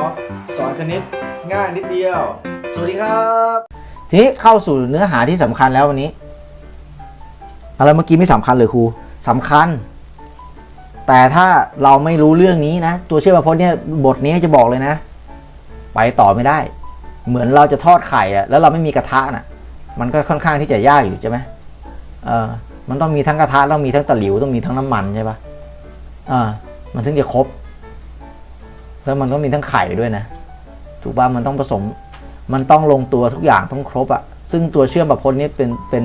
อสอนคณิตง่ายนิดเดียว สวัสดีครับ ทีนี้เข้าสู่เนื้อหาที่สำคัญแล้ววันนี้อะไรเมื่อกี้ไม่สำคัญเลยครูสำคัญ แต่ถ้าเราไม่รู้เรื่องนี้นะ ตัวเชื่อมพจน์เนี่ยบทนี้จะบอกเลยนะ ไปต่อไม่ได้ เหมือนเราจะทอดไข่อะแล้วเราไม่มีกระทะน่ะ มันก็ค่อนข้างที่จะยากอยู่ใช่ไหมเออมันต้องมีทั้งกระทะต้องมีทั้งตะหลิวต้องมีทั้งน้ำมันใช่ปะเออมันถึงจะครบ แล้วมันต้องมีทั้งไข่ด้วยนะ ถูกป่ะมันต้องผสม มันต้องลงตัวทุกอย่างต้องครบอะซึ่งตัวเชื่อมประพจน์นี่เป็นเป็น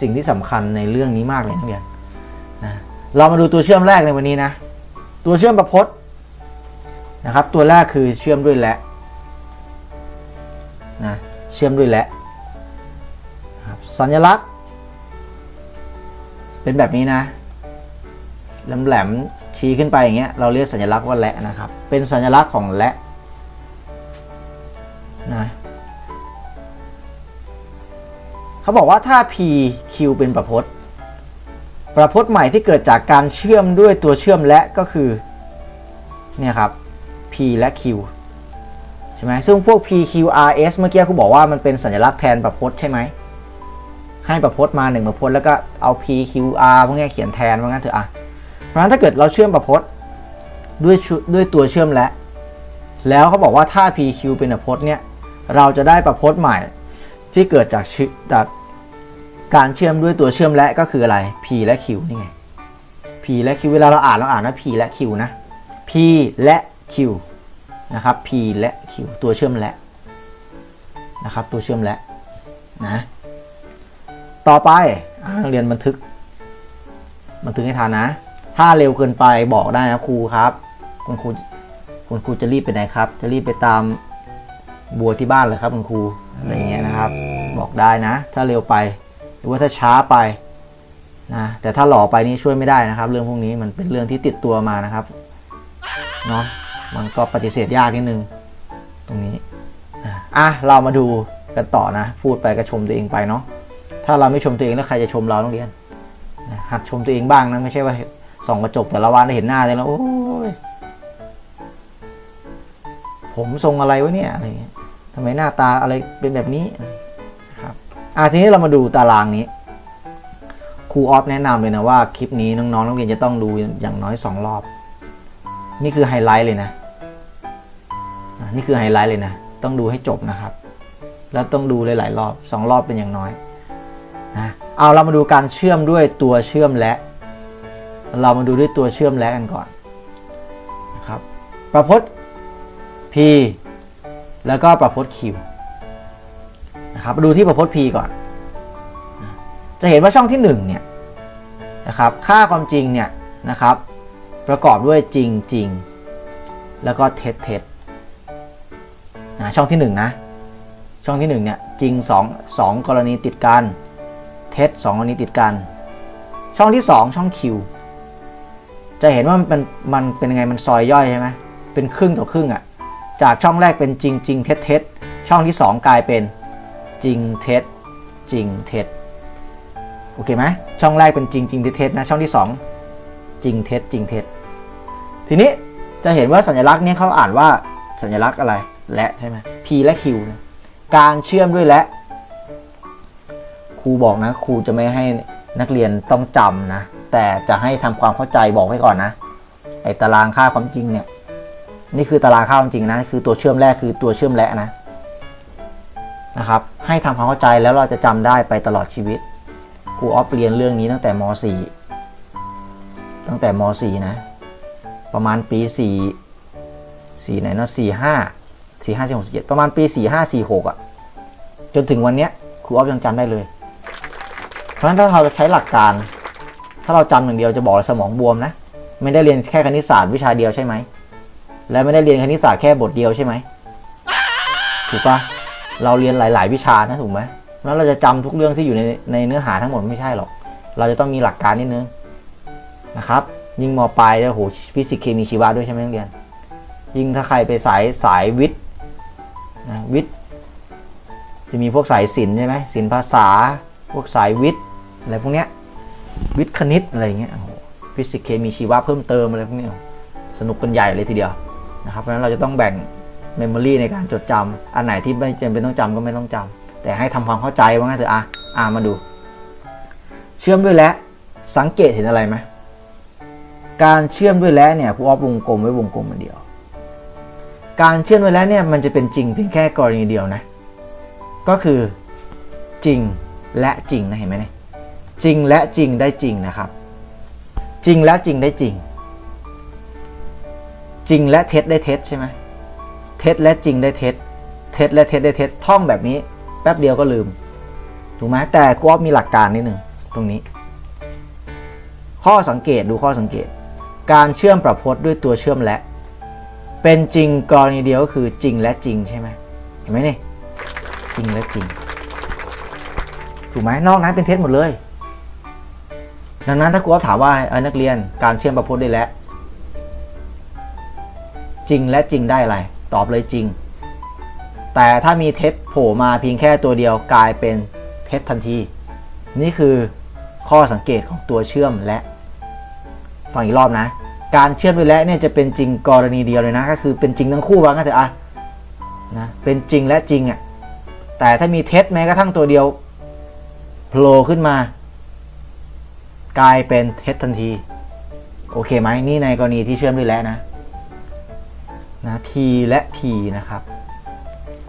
สิ่งที่สำคัญในเรื่องนี้มากเลยนักเรียนนะเรามาดูตัวเชื่อมแรกในวันนี้นะ ตัวเชื่อมประพจน์นะครับ ตัวแรกคือเชื่อมด้วยและนะเชื่อมด้วยและสัญลักษณ์ เป็นแบบนี้นะแหลมแหลม ชี้ขึ้นไปอย่างเงี้ยเราเรียกสัญลักษณ์ว่าและนะครับ เป็นสัญลักษณ์ของและนะเขาบอกว่าถ้า p q เป็นประพจน์ ประพจน์ใหม่ที่เกิดจากการเชื่อมด้วยตัวเชื่อมและก็คือเนี่ยครับ p และ q ใช่ไหมซึ่งพวก p q r s เมื่อกี้ครูบอกว่ามันเป็นสัญลักษณ์แทนประพจน์ใช่ไหมให้ประพจน์มาหนึ่งประพจน์แล้วก็เอา p q r พวกนี้เขียนแทนว่างั้นเถอะอะ เพราะฉะนั้นถ้าเกิดเราเชื่อมประพจน์ด้วยด้วยตัวเชื่อมและ แล้วเขาบอกว่าถ้า p q เป็นประพจน์เนี่ยเราจะได้ประพจน์ใหม่ที่เกิดจากจากการเชื่อมด้วยตัวเชื่อมและก็คืออะไร p และ q นี่ไง p และ q เวลาเราอ่านเราอ่านว่า p และ q นะ p และ q นะครับ p และ q ตัวเชื่อมและนะครับ ตัวเชื่อมและนะ ต่อไปอ่านักเรียนบันทึก บันทึกให้ทันนะ ถ้าเร็วเกินไปบอกได้นะครูครับ คุณครูคุณครูจะรีบไปไหนครับ จะรีบไปตามบัวที่บ้านเลยครับคุณครูอะไรอย่างเงี้ยนะครับ บอกได้นะ ถ้าเร็วไป หรือว่าถ้าช้าไปนะแต่ถ้าหล่อไปนี่ช่วยไม่ได้นะครับ เรื่องพวกนี้มันเป็นเรื่องที่ติดตัวมานะครับเนาะมันก็ปฏิเสธยากนิดนึง ตรงนี้อะอะเรามาดูกันต่อนะ พูดไปก็ชมตัวเองไปเนาะถ้าเราไม่ชมตัวเองแล้วใครจะชมเราต้องเรียนนะหัดชมตัวเองบ้างนะไม่ใช่ว่า ส่องกระจกแต่ละวันได้เห็นหน้าเลยแล้วโอ้ยผมทรงอะไรวะเนี่ยอะไรเงี้ยทำไมหน้าตาอะไรเป็นแบบนี้ครับอะทีนี้เรามาดูตารางนี้ครูออฟแนะนำเลยนะว่าคลิปนี้น้องๆนักเรียนจะต้องดูอย่างน้อยสองรอบ นี่คือไฮไลท์เลยนะอะนี่คือไฮไลท์เลยนะ ต้องดูให้จบนะครับ แล้วต้องดูหลายๆรอบสองรอบเป็นอย่างน้อยนะเอาเรามาดูการเชื่อมด้วยตัวเชื่อมและ เรามาดูด้วยตัวเชื่อมและกันก่อนนะครับประพจน์ p แล้วก็ประพจน์ q นะครับดูที่ประพจน์ p ก่อน จะเห็นว่าช่องที่1เนี่ยนะครับค่าความจริงเนี่ยนะครับ ประกอบด้วยจริงจริงแล้วก็เท็จเท็จนะช่องที่1นะช่องที่1เนี่ยจริง2 2กรณีติดกัน เท็จ2กรณีติดกัน ช่องที่ 2 ช่อง Q จะเห็นว่ามันเป็นมันเป็นยังไงมันซอยย่อยใช่ไหมเป็นครึ่งต่อครึ่งอะ่ะ จากช่องแรกเป็นจริงจริงเท็จเท็จช่องที่ 2 กลายเป็นจริงเท็จจริงเท็จโอเคไหมช่องแรกเป็นจริงจริงเท็จเท็จนะช่องที่ 2 จริงเท็จจริงเท็จทีนี้จะเห็นว่าสัญลักษณ์นี้เขาอ่านว่าสัญลักษณ์อะไรและใช่ไหม p และ q นะการเชื่อมด้วยและครูบอกนะครูจะไม่ให้นักเรียนต้องจำนะ แต่จะให้ทำความเข้าใจบอกไว้ก่อนนะไอตารางค่าความจริงเนี่ย นี่คือตารางค่าความจริงนะคือตัวเชื่อมแรกคือตัวเชื่อมและนะนะครับ ให้ทำความเข้าใจแล้วเราจะจำได้ไปตลอดชีวิตครูออฟเรียนเรื่องนี้ตั้งแต่ม .4 ตั้งแต่ม .4 นะ ประมาณปี 4 4ไหนเนาะ4 5 4 5 4 6 7ประมาณปี 4 5 4 6อะจนถึงวันเนี้ยครูออฟยังจำได้เลย เพราะฉะนั้นถ้าเราจะใช้หลักการ ถ้าเราจำอย่างเดียวจะบอกสมองบวมนะ ไม่ได้เรียนแค่คณิตศาสตร์วิชาเดียวใช่ไหม และไม่ได้เรียนคณิตศาสตร์แค่บทเดียวใช่ไหม ถูกปะเราเรียนหลาย ๆ วิชานะถูกไหมแล้วเราจะจำทุกเรื่องที่อยู่ในในเนื้อหาทั้งหมดไม่ใช่หรอก เราจะต้องมีหลักการนิดนึงนะครับ ยิ่งมปลายเนี่ยโหฟิสิกส์เคมีชีวะด้วยใช่ไหมนักเรียน ยิ่งถ้าใครไปสายสายวิทย์นะวิทย์จะมีพวกสายศิลป์ใช่ไหมศิลป์ภาษา พวกสายวิทย์อะไรพวกเนี้ย วิทย์คณิตอะไรเงี้ยฟิสิกส์เคมีชีวะเพิ่มเติมอะไรพวกนี้สนุกกันใหญ่เลยทีเดียวนะครับเพราะฉะนั้นเราจะต้องแบ่งเมมโมรีในการจดจำอันไหนที่ไม่จำเป็นต้องจำก็ไม่ต้องจำแต่ให้ทำความเข้าใจว่างั้นเถอะอะอ่ามาดู เชื่อมด้วยและ สังเกตเห็นอะไรไหมการเชื่อมด้วยและเนี่ยครูออฟวงกลมไว้วงกลมอันเดียว การเชื่อมด้วยและเนี่ยมันจะเป็นจริงเพียงแค่กรณีเดียวนะ ก็คือจริงและจริงนะเห็นไหมเนี่ย จริงและจริงได้จริงนะครับ จริงและจริงได้จริง จริงและเท็จได้เท็จใช่ไหมเท็จและจริงได้เท็จ เท็จและเท็จได้เท็จท่องแบบนี้ แป๊บเดียวก็ลืม ถูกไหมแต่ครูออฟมีหลักการนิดหนึ่งตรงนี้ ข้อสังเกตดูข้อสังเกต การเชื่อมประพจน์ด้วยตัวเชื่อมและ เป็นจริงกรณีเดียวก็คือจริงและจริงใช่ไหมเห็นไหมนี่จริงและจริง ถูกไหมนอกนั้นเป็นเท็จหมดเลย ดังนั้นถ้าครูออฟถามว่าเอ้ยนักเรียนการเชื่อมประพจน์ได้และ จริงและจริงได้อะไร ตอบเลยจริง แต่ถ้ามีเท็จโผล่มาเพียงแค่ตัวเดียวกลายเป็นเท็จทันที นี่คือข้อสังเกตของตัวเชื่อมและ ฟังอีกรอบนะ การเชื่อมด้วยและเนี่ยจะเป็นจริงกรณีเดียวเลยนะ ก็คือเป็นจริงทั้งคู่ว่างั้นเถอะอะนะเป็นจริงและจริงอะ่ะแต่ถ้ามีเท็จแม้กระทั่งตัวเดียวโผล่ขึ้นมา กลายเป็นเท็จทันที โอเคไหมนี่ในกรณีที่เชื่อมด้วยและนะนะทีและทีนะครับ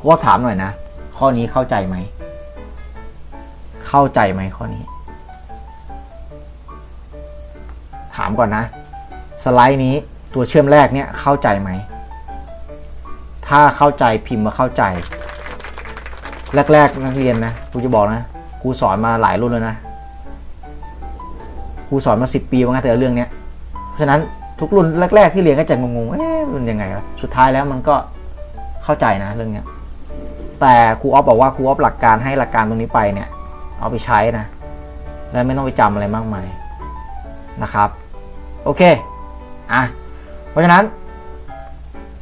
ก็ถามหน่อยนะ ข้อนี้เข้าใจไหม เข้าใจไหมข้อนี้ ถามก่อนนะ สไลด์นี้ตัวเชื่อมแรกเนี่ยเข้าใจไหม ถ้าเข้าใจพิมพ์มาเข้าใจ แรก ๆ นักเรียนนะครูจะบอกนะครูสอนมาหลายรุ่นแล้วนะ รูสอนมาสิปีว่างั้นเถอะเรื่องเนี้ยเพราะฉะนั้นทุกรุ่นแรก ๆ ที่เรียนก็จะงงๆเอ๊ะมันยังไงวะสุดท้ายแล้วมันก็เข้าใจนะเรื่องเนี้ยแต่ครูออฟบอกว่าครูออฟหลักการให้หลักการตรงนี้ไปเนี่ย เอาไปใช้นะ และไม่ต้องไปจำอะไรมากมายนะครับ โอเคอะเพราะฉะนั้น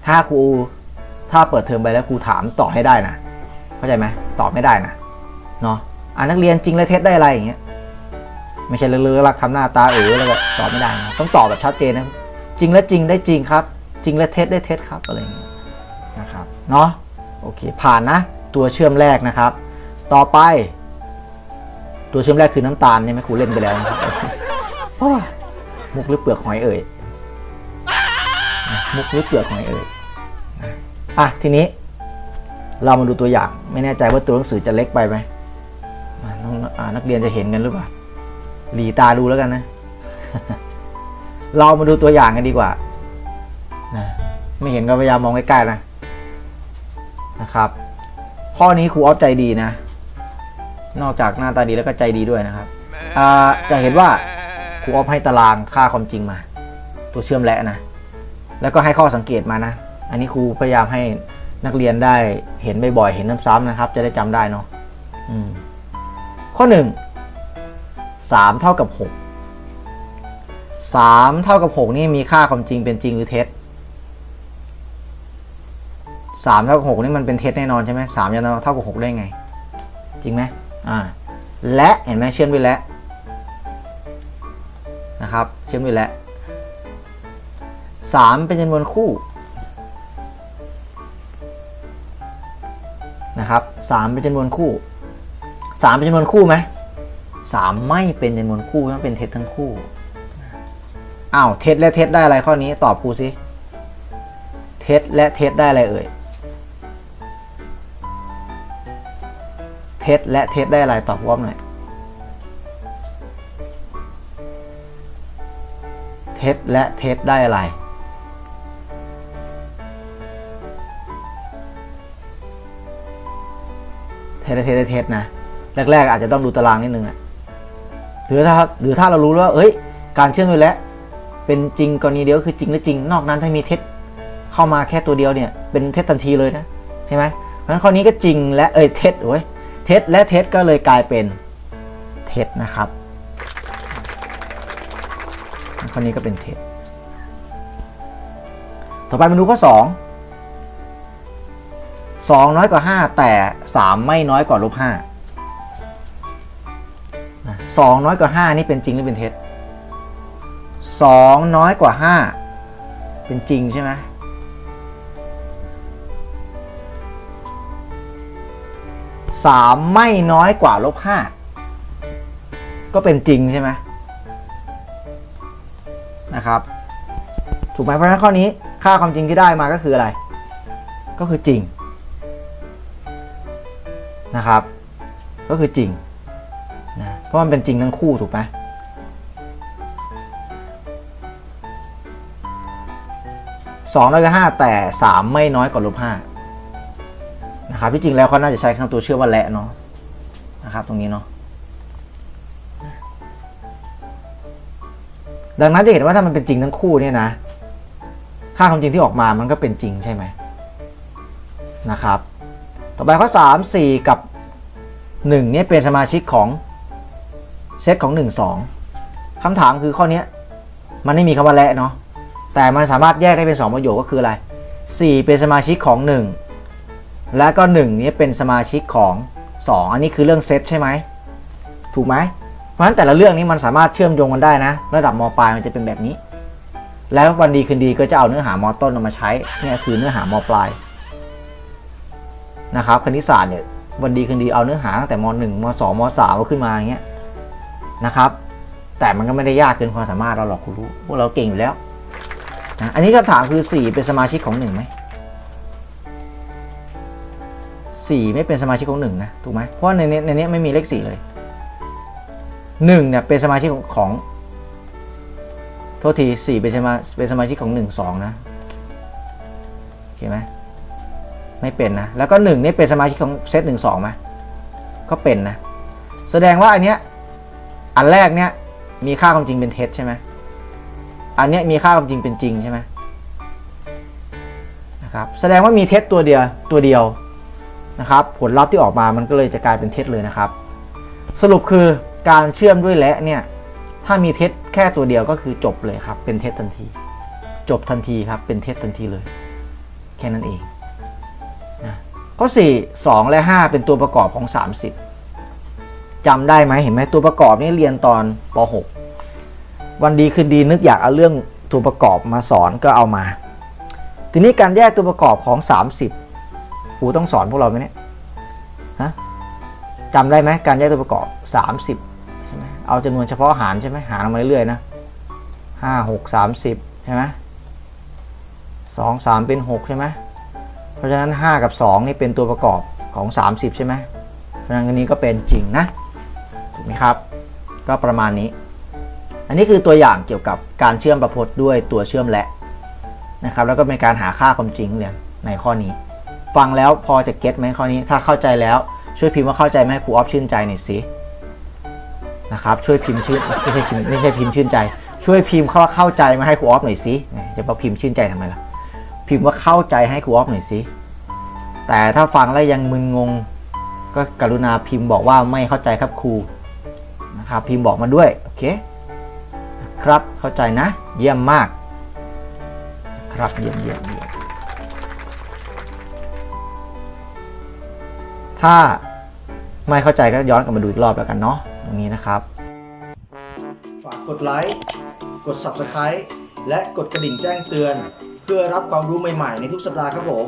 ถ้าครูถ้าเปิดเทอมไปแล้วครูถามตอบให้ได้นะ เข้าใจไหมตอบไม่ได้นะเนาะอ่านักเรียนจริงและเท็จได้อะไรอย่างเงี้ย ไม่ใช่เลือๆรักทำหน้าตาเอ๋อแล้วก็ตอบไม่ได้นะต้องตอบแบบชัดเจนนะจริงและจริงได้จริงครับ จริงและเท็จได้เท็จครับอะไรอย่างเงี้ยนะครับเนาะโอเคผ่านนะ ตัวเชื่อมแรกนะครับ ต่อไป ตัวเชื่อมแรกคือน้ำตาลใช่ไหมครูเล่นไปแล้วนะครับมุกหรือเปลือกหอยเอ่ยมุกหรือเปลือกหอยเอ่ยอะทีนี้ เรามาดูตัวอย่างไม่แน่ใจว่าตัวหนังสือจะเล็กไปไหมนักเรียนจะเห็นกันหรือเปล่า หลีตาดูแล้วกันนะ เรามาดูตัวอย่างกันดีกว่านะไม่เห็นก็พยายามมองใกล้ๆนะนะครับ ข้อนี้ครูออฟใจดีนะ นอกจากหน้าตาดีแล้วก็ใจดีด้วยนะครับอ่าจะเห็นว่าครูออฟให้ตารางค่าความจริงมา ตัวเชื่อมและนะ แล้วก็ให้ข้อสังเกตมานะ อันนี้ครูพยายามให้นักเรียนได้เห็นบ่อยๆเห็นซ้ำๆนะครับ จะได้จำได้เนาะอืมข้อหนึ่ง สามเท่ากับหกสามเท่ากับหกนี่มีค่าความจริงเป็นจริงหรือเท็จสามเท่ากับหกนี่มันเป็นเท็จแน่นอนใช่ไหมสามจะเท่ากับหกได้ไง จริงไหมอ่าและเห็นไหมเชื่อมด้วยและนะครับ เชื่อมด้วยและสามเป็นจำนวนคู่นะครับสามเป็นจำนวนคู่สามเป็นจำนวนคู่ไหม สามไม่เป็นจำนวนคู่มันเป็นเท็จทั้งคู่อ้าวเท็จและเท็จได้อะไรข้อนี้ตอบครูสิเท็จและเท็จได้อะไรเอ่ยเท็จและเท็จได้อะไรตอบวอมหน่อยเท็จและเท็จได้อะไร เท็จและเท็จได้เท็จนะ แรกๆอาจจะต้องดูตารางนิดนึงอะ หรือถ้าหรือถ้าเรารู้ว่าเอ้ย การเชื่อมด้วยและ เป็นจริงกรณีเดียวคือจริงและจริง นอกนั้นถ้ามีเท็จเข้ามาแค่ตัวเดียวเนี่ยเป็นเท็จทันทีเลยนะใช่ไหมเพราะฉะนั้นข้อนี้ก็จริงและเอ้ยเท็จโอ้ยเท็จและเท็จก็เลยกลายเป็นเท็จนะครับข้อนี้ก็เป็นเท็จต่อไปมาดูข้อ 2 2 น้อยกว่า 5 แต่ 3 ไม่น้อยกว่าลบ5 2 น้อยกว่า 5 นี่เป็นจริงหรือเป็นเท็จ2น้อยกว่า 5 เป็นจริงใช่ไหมสามไม่น้อยกว่าลบห้าก็เป็นจริงใช่ไหมนะครับถูกไหมเพราะฉะนั้นข้อนี้ค่าความจริงที่ได้มาก็คืออะไร ก็คือจริงนะครับ ก็คือจริง นะเพราะมันเป็นจริงทั้งคู่ถูกไหมสองแล้วก็ห้าแต่สามไม่น้อยกว่าลบห้านะครับที่จริงแล้วเขาน่าจะใช้คำตัวเชื่อว่าและเนาะนะครับตรงนี้เนาะดังนั้นจะเห็นว่าถ้ามันเป็นจริงทั้งคู่เนี่ยนะ ค่าความจริงที่ออกมามันก็เป็นจริงใช่ไหมนะครับ ต่อไปข้อ 3 4 กับ 1 เนี่ยเป็นสมาชิกของ เซตของ 1 2คำถามคือข้อนี้มันไม่มีคำว่าและเนาะแต่มันสามารถแยกได้เป็น 2 ประโยคก็คืออะไร 4 เป็นสมาชิกของ 1 และก็ 1 นี้เป็นสมาชิกของ 2 อันนี้คือเรื่องเซตใช่ไหมถูกไหมเพราะฉะนั้นแต่ละเรื่องนี้มันสามารถเชื่อมโยงกันได้นะ ระดับมปลายมันจะเป็นแบบนี้ แล้ววันดีคืนดีก็จะเอาเนื้อหามอต้นเอามาใช้เนี่ยคือเนื้อหามปลายนะครับคณิตศาสตร์เนี่ยวันดีคืนดีเอาเนื้อหาตั้งแต่มหนึ่งมสองมสามเอาขึ้นมาอย่างเงี้ย นะครับ แต่มันก็ไม่ได้ยากเกินความสามารถเราหรอกคุณรู้พวกเราเก่งอยู่แล้วนะอันนี้คำถามคือ4เป็นสมาชิกของ1ไหม4ไม่เป็นสมาชิกของ1นะถูกไหมเพราะในนี้ในนี้ไม่มีเลข4เลย1เนี่ยเป็นสมาชิกของของโทษทีสี่เป็นสมาเป็นสมาชิกของหนึ่งสองนะโอเคไหมไม่เป็นนะ แล้วก็หนึ่งนี่เป็นสมาชิกของเซตหนึ่งสองไหมก็เป็นนะ แสดงว่าอันเนี้ย อันแรกเนี้ยมีค่าความจริงเป็นเท็จใช่ไหมอันเนี้ยมีค่าความจริงเป็นจริงใช่ไหมนะครับแสดงว่ามีเท็จตัวเดียวตัวเดียวนะครับ ผลลัพธ์ที่ออกมามันก็เลยจะกลายเป็นเท็จเลยนะครับ สรุปคือการเชื่อมด้วยและเนี่ยถ้ามีเท็จแค่ตัวเดียวก็คือจบเลยครับ เป็นเท็จทันที จบทันทีครับเป็นเท็จทันทีเลย แค่นั้นเองนะข้อ4 2 และ 5 เป็นตัวประกอบของ 30 จำได้ไหมเห็นไหมตัวประกอบนี่เรียนตอนป .6 วันดีคืนดีนึกอยากเอาเรื่องตัวประกอบมาสอนก็เอามา ทีนี้การแยกตัวประกอบของ 30ครูต้องสอนพวกเราไหมเนี่ยฮะจำได้ไหมการแยกตัวประกอบ 30ใช่ไหมเอาจำนวนเฉพาะหารใช่ไหมหารมาเรื่อยๆนะห้าหกสามสิบใช่ไหมสองสามเป็นหกใช่ไหมเพราะฉะนั้นห้ากับสองนี่เป็นตัวประกอบของสามสิบใช่ไหมเพราะฉะนั้นอันนี้ก็เป็นจริงนะ ถูกไหมครับ ก็ประมาณนี้ อันนี้คือตัวอย่างเกี่ยวกับการเชื่อมประพจน์ด้วยตัวเชื่อมและนะครับ แล้วก็เป็นการหาค่าความจริงเรียนในข้อนี้ ฟังแล้วพอจะเก็ตไหมข้อนี้ ถ้าเข้าใจแล้วช่วยพิมพ์ว่าเข้าใจไหมครูออฟชื่นใจหน่อยสินะครับช่วยพิมพ์ชื่นไม่ใช่พิมพ์ไม่ใช่พิมพ์ชื่นใจ ช่วยพิมพ์เข้าว่าเข้าใจมาให้ครูออฟหน่อยสิจะมาพิมพ์ชื่นใจทำไมล่ะพิมพ์ว่าเข้าใจให้ครูออฟหน่อยสิแต่ถ้าฟังแล้วยังมึนงง ก็กรุณาพิมพ์บอกว่าไม่เข้าใจครับครู นะครับพิมพ์บอกมาด้วยโอเคครับเข้าใจนะ เยี่ยมมาก ครับเยี่ยมเยี่ยมเยี่ยมถ้าไม่เข้าใจก็ย้อนกลับมาดูอีกรอบแล้วกันเนาะตรงนี้นะครับ ฝากกดไลค์กด Subscribe และกดกระดิ่งแจ้งเตือน เพื่อรับความรู้ใหม่ๆในทุกสัปดาห์ครับผม